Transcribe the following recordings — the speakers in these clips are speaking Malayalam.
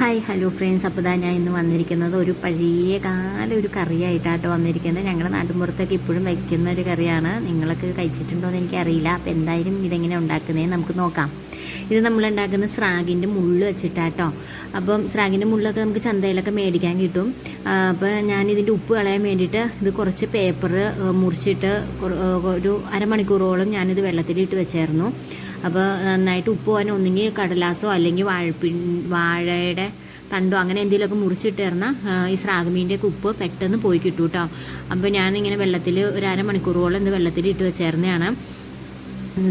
ഹായ് ഹലോ ഫ്രണ്ട്സ് അപ്പോൾ ഇതാ ഞാൻ ഇന്ന് വന്നിരിക്കുന്നത് ഒരു പഴയ കാല ഒരു കറിയായിട്ടാട്ടോ വന്നിരിക്കുന്നത്. ഞങ്ങളുടെ നാട്ടിൻപുറത്തൊക്കെ ഇപ്പോഴും വയ്ക്കുന്ന ഒരു കറിയാണ്. നിങ്ങളൊക്കെ കഴിച്ചിട്ടുണ്ടോ എന്ന് എനിക്കറിയില്ല. അപ്പോൾ എന്തായാലും ഇതെങ്ങനെ ഉണ്ടാക്കുന്നതെന്ന് നമുക്ക് നോക്കാം. ഇത് നമ്മൾ ഉണ്ടാക്കുന്ന സ്രാഗിന്റെ മുള്ള് വെച്ചിട്ടാട്ടോ. അപ്പം സ്രാഗിന്റെ മുള്ളൊക്കെ നമുക്ക് ചന്തയിലൊക്കെ മേടിക്കാൻ കിട്ടും. അപ്പോൾ ഞാൻ ഇതിന്റെ ഉപ്പ് കളയാൻ വേണ്ടിയിട്ട് ഇത് കുറച്ച് പേപ്പർ മുറിച്ചിട്ട് ഒരു അരമണിക്കൂറോളം ഞാനിത് വെള്ളത്തിലിട്ട് വെച്ചായിരുന്നു. അപ്പോൾ നന്നായിട്ട് ഉപ്പ് പോകാൻ ഒന്നെങ്കിൽ കടലാസോ അല്ലെങ്കിൽ വാഴപ്പി വാഴയുടെ തണ്ടോ അങ്ങനെ എന്തെങ്കിലുമൊക്കെ മുറിച്ചിട്ടിരുന്ന ഈ സ്രാഗമീന്റെ ഒക്കെ ഉപ്പ് പെട്ടെന്ന് പോയി കിട്ടും കേട്ടോ അപ്പോൾ ഞാനിങ്ങനെ വെള്ളത്തിൽ ഒരു അരമണിക്കൂറോളം ഇത് വെള്ളത്തിൽ ഇട്ട് വെച്ചേർന്നതാണ്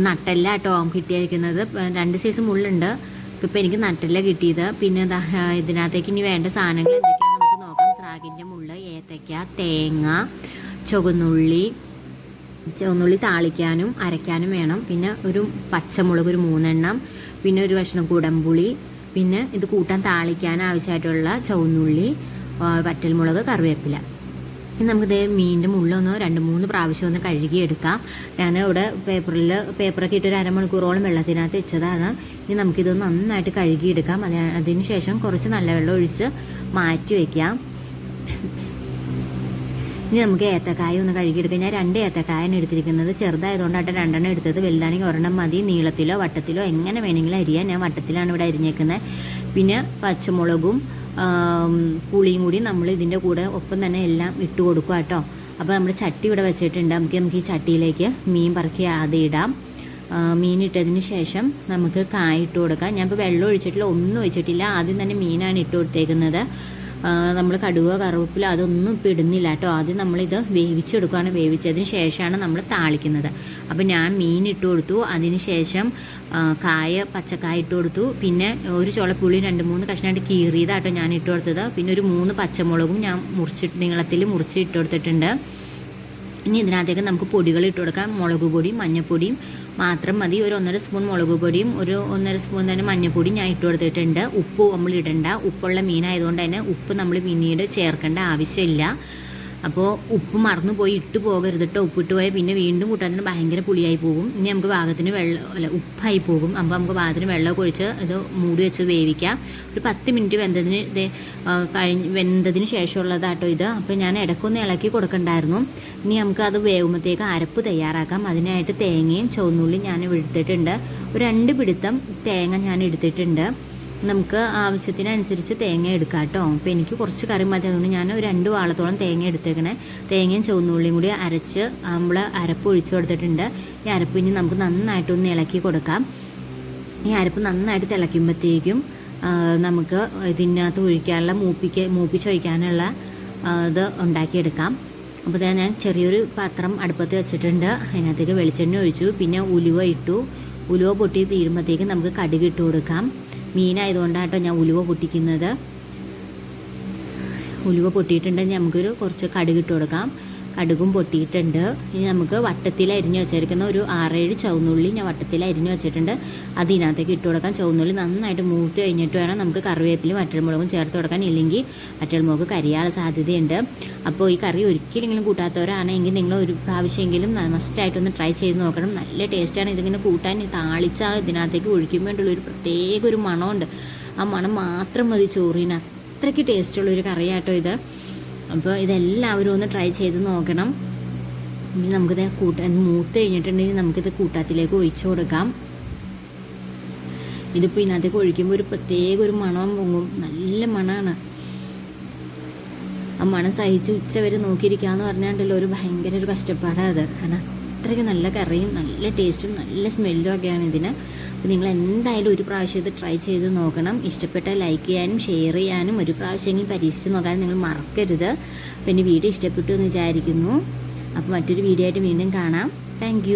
നട്ടല്ല കേട്ടോ കിട്ടിയിരിക്കുന്നത്. രണ്ട് സൈസ് മുള്ളുണ്ട്. ഇപ്പം എനിക്ക് നട്ടല്ല കിട്ടിയത്. പിന്നെ ഇതിനകത്തേക്ക് ഇനി വേണ്ട സാധനങ്ങൾ എന്തൊക്കെയാണെന്ന് നമുക്ക് നോക്കാം. സ്രാഗിന്റെ മുള്ള് ഏത്തയ്ക്ക തേങ്ങ ചുവന്നുള്ളി ചുവന്നുള്ളി താളിക്കാനും അരയ്ക്കാനും വേണം. പിന്നെ ഒരു പച്ചമുളക് ഒരു മൂന്നെണ്ണം. പിന്നെ ഒരു കഷ്ണം കുടംപുളി. പിന്നെ ഇത് കൂട്ടാൻ താളിക്കാൻ ആവശ്യമായിട്ടുള്ള ചുവന്നുള്ളി വറ്റൽമുളക് കറിവേപ്പില. ഇനി നമുക്കിത് മീനിന്റെ മുള്ളൊന്ന് രണ്ട് മൂന്ന് പ്രാവശ്യം ഒന്ന് കഴുകിയെടുക്കാം. ഞാൻ ഇവിടെ പേപ്പറിൽ പേപ്പറൊക്കെ ഇട്ട് ഒരു അരമണിക്കൂറോളം വെള്ളത്തിനകത്ത് വെച്ചതാണ്. ഇനി നമുക്കിതൊന്ന് നന്നായിട്ട് കഴുകിയെടുക്കാം. അതിന് ശേഷം കുറച്ച് നല്ല വെള്ളം ഒഴിച്ച് മാറ്റി വയ്ക്കാം ഇനി നമുക്ക് ഏത്തക്കായ ഒന്ന് കഴുകിയെടുക്കാം. ഞാൻ രണ്ട് ഏത്തക്കായാണ് എടുത്തിരിക്കുന്നത്. ചെറുതായതുകൊണ്ടാണ് രണ്ടെണ്ണം എടുത്തത്. വലുതാണെങ്കിൽ ഒരെണ്ണം മതി. നീളത്തിലോ വട്ടത്തിലോ എങ്ങനെ വേണമെങ്കിലും അരിയാൻ ഞാൻ വട്ടത്തിലാണ് ഇവിടെ അരിഞ്ഞേക്കുന്നത്. പിന്നെ പച്ചമുളകും പുളിയും കൂടി നമ്മൾ ഇതിന്റെ കൂടെ ഒപ്പം തന്നെ എല്ലാം ഇട്ട് കൊടുക്കുക കേട്ടോ. അപ്പോൾ നമ്മൾ ചട്ടി ഇവിടെ വെച്ചിട്ടുണ്ട്. നമുക്ക് നമുക്ക് ഈ ചട്ടിയിലേക്ക് മീൻ പറക്കി ആദ്യം ഇടാം. മീൻ ഇട്ടതിന് ശേഷം നമുക്ക് കായ ഇട്ട് കൊടുക്കാം. ഞാനിപ്പോൾ വെള്ളം ഒഴിച്ചിട്ടില്ല ഒന്നും ഒഴിച്ചിട്ടില്ല. ആദ്യം തന്നെ മീനാണ് ഇട്ട് കൊടുത്തേക്കുന്നത്. നമ്മൾ കടുവ കറുവേപ്പില അതൊന്നും ഇപ്പം ഇടുന്നില്ല കേട്ടോ. ആദ്യം നമ്മളിത് വേവിച്ചെടുക്കുകയാണ് വേവിച്ചതിന് ശേഷമാണ് നമ്മൾ താളിക്കുന്നത്. അപ്പോൾ ഞാൻ മീൻ ഇട്ട് കൊടുത്തു. അതിന് ശേഷം കായ പച്ചക്കായ ഇട്ട് കൊടുത്തു. പിന്നെ ഒരു ചുളപ്പുളി രണ്ട് മൂന്ന് കഷ്ണമായിട്ട് കീറിയതാട്ടോ ഞാൻ ഇട്ട് കൊടുത്തത്. പിന്നെ ഒരു മൂന്ന് പച്ചമുളകും ഞാൻ മുറിച്ചിട്ട് നീളത്തിൽ മുറിച്ച് ഇട്ട് കൊടുത്തിട്ടുണ്ട്. ഇനി ഇതിനകത്തേക്ക് നമുക്ക് പൊടികൾ ഇട്ട് കൊടുക്കാം. മുളക് പൊടിയും മഞ്ഞൾപ്പൊടിയും മാത്രം മതി. ഒരു ഒന്നര സ്പൂൺ മുളക് പൊടിയും ഒരു ഒന്നര സ്പൂൺ തന്നെ മഞ്ഞൾപ്പൊടിയും ഞാൻ ഇട്ട് കൊടുത്തിട്ടുണ്ട്. ഉപ്പ് നമ്മൾ ഇടണ്ട. ഉപ്പുള്ള മീനായതുകൊണ്ട് തന്നെ ഉപ്പ് നമ്മൾ പിന്നീട് ചേർക്കേണ്ട ആവശ്യമില്ല. അപ്പോൾ ഉപ്പ് മറന്നു പോയി ഇട്ട് പോകരുത് കേട്ടോ ഉപ്പിട്ട് പോയാൽ പിന്നെ വീണ്ടും കൂട്ടാൻ ഭയങ്കര പുളിയായി പോകും. ഇനി നമുക്ക് പാകത്തിന് വെള്ളം അല്ല ഉപ്പായി പോകും. അപ്പോൾ നമുക്ക് പാകത്തിന് വെള്ളമൊക്കെ ഒഴിച്ച് ഇത് മൂടി വെച്ച് വേവിക്കാം. ഒരു പത്ത് മിനിറ്റ് വെന്തതിന് ഇത് കഴിഞ്ഞ് വെന്തതിന് ശേഷമുള്ളതാട്ടോ ഇത്. അപ്പോൾ ഞാൻ ഇടയ്ക്കൊന്ന് ഇളക്കി കൊടുക്കണ്ടായിരുന്നു. ഇനി നമുക്ക് അത് വേകുമ്പോഴത്തേക്ക് അരപ്പ് തയ്യാറാക്കാം. അതിനായിട്ട് തേങ്ങയും ചുവന്നുള്ളിയും ഞാൻ എടുത്തിട്ടുണ്ട് ഒരു രണ്ട് പിടുത്തം തേങ്ങ ഞാൻ എടുത്തിട്ടുണ്ട്. നമുക്ക് ആവശ്യത്തിനനുസരിച്ച് തേങ്ങ എടുക്കാം കേട്ടോ. അപ്പോൾ എനിക്ക് കുറച്ച് കറി മതി. അതുകൊണ്ട് ഞാൻ രണ്ട് വാളത്തോളം തേങ്ങ എടുത്തേക്കണേ. തേങ്ങയും ചുവന്നുള്ളിയും കൂടി അരച്ച് നമ്മൾ അരപ്പ് ഒഴിച്ചു കൊടുത്തിട്ടുണ്ട്. ഈ അരപ്പ് ഇനി നമുക്ക് നന്നായിട്ടൊന്ന് ഇളക്കി കൊടുക്കാം. ഈ അരപ്പ് നന്നായിട്ട് തിളയ്ക്കുമ്പോഴത്തേക്കും നമുക്ക് ഇതിനകത്ത് ഒഴിക്കാനുള്ള മൂപ്പിക്ക് മൂപ്പിച്ചൊഴിക്കാനുള്ള ഇത് ഉണ്ടാക്കിയെടുക്കാം. അപ്പോൾ ഞാൻ ചെറിയൊരു പാത്രം അടുപ്പത്ത് വെച്ചിട്ടുണ്ട്. അതിനകത്തേക്ക് വെളിച്ചെണ്ണ ഒഴിച്ചു. പിന്നെ ഉലുവ ഇട്ടു. ഉലുവ പൊട്ടി തീരുമ്പോഴത്തേക്കും നമുക്ക് കടുക് ഇട്ട് കൊടുക്കാം. മീനായതുകൊണ്ടാട്ടോ ഞാൻ ഉലുവ പൊട്ടിക്കുന്നത്. ഉലുവ പൊട്ടിയിട്ടുണ്ടെങ്കിൽ നമുക്കൊരു കുറച്ച് കടുകിട്ട് കൊടുക്കാം. കടുകും പൊട്ടിയിട്ടുണ്ട്. ഇനി നമുക്ക് വട്ടത്തിൽ അരിഞ്ഞ് വെച്ചിരിക്കുന്ന ഒരു ആറേഴ് ചുവന്നുള്ളി ഞാൻ വട്ടത്തിൽ അരിഞ്ഞ് വെച്ചിട്ടുണ്ട്. അത് ഇതിനകത്തേക്ക് ഇട്ട് കൊടുക്കാം. ചുവന്നുള്ളി നന്നായിട്ട് മൂത്ത് കഴിഞ്ഞിട്ട് വേണം നമുക്ക് കറിവേപ്പിലും വറ്റൽമുളകും ചേർത്ത് കൊടുക്കാൻ. ഇല്ലെങ്കിൽ വറ്റൽമുളക് കരിയാനുള്ള സാധ്യതയുണ്ട്. അപ്പോൾ ഈ കറി ഒരിക്കലെങ്കിലും കൂട്ടാത്തവരാണെങ്കിൽ നിങ്ങൾ ഒരു പ്രാവശ്യമെങ്കിലും മസ്റ്റായിട്ടൊന്ന് ട്രൈ ചെയ്ത് നോക്കണം. നല്ല ടേസ്റ്റാണ് ഇതിങ്ങനെ കൂട്ടാൻ. താളിച്ച ഇതിനകത്തേക്ക് ഒഴിക്കുമ്പോഴുള്ള ഒരു പ്രത്യേക ഒരു മണമുണ്ട്. ആ മണം മാത്രം മതി ചോറിന്. അത്രയ്ക്ക് ടേസ്റ്റുള്ള ഒരു കറിയാട്ടോ ഇത്. അപ്പോൾ ഇതെല്ലാവരും ഒന്ന് ട്രൈ ചെയ്ത് നോക്കണം. ഇനി നമുക്കിത് കൂട്ട മൂത്ത് കഴിഞ്ഞിട്ടുണ്ടെങ്കിൽ നമുക്കിത് കൂട്ടാത്തിലേക്ക് ഒഴിച്ചു കൊടുക്കാം. ഇതിപ്പോൾ ഇതിനകത്തേക്ക് ഒഴിക്കുമ്പോൾ ഒരു പ്രത്യേക ഒരു മണം പൊങ്ങും. നല്ല മണമാണ് ആ മണം സഹിച്ച് ഉച്ച വരെ നോക്കിയിരിക്കാന്ന് പറഞ്ഞാണ്ടല്ലോ ഒരു ഭയങ്കര ഒരു കഷ്ടപ്പാടാണ് അത്. കാരണം അത്രയ്ക്ക് നല്ല കറിയും നല്ല ടേസ്റ്റും നല്ല സ്മെല്ലും ഒക്കെയാണ് ഇതിന്. അപ്പോൾ നിങ്ങൾ എന്തായാലും ഒരു പ്രാവശ്യം ഇത് ട്രൈ ചെയ്ത് നോക്കണം. ഇഷ്ടപ്പെട്ട ലൈക്ക് ചെയ്യാനും ഷെയർ ചെയ്യാനും ഒരു പ്രാവശ്യമെങ്കിലും പരീക്ഷിച്ച് നോക്കാനും നിങ്ങൾ മറക്കരുത്. പിന്നെ വീഡിയോ ഇഷ്ടപ്പെട്ടു എന്ന് വിചാരിക്കുന്നു. അപ്പോൾ മറ്റൊരു വീഡിയോ ആയിട്ട് വീണ്ടും കാണാം. താങ്ക്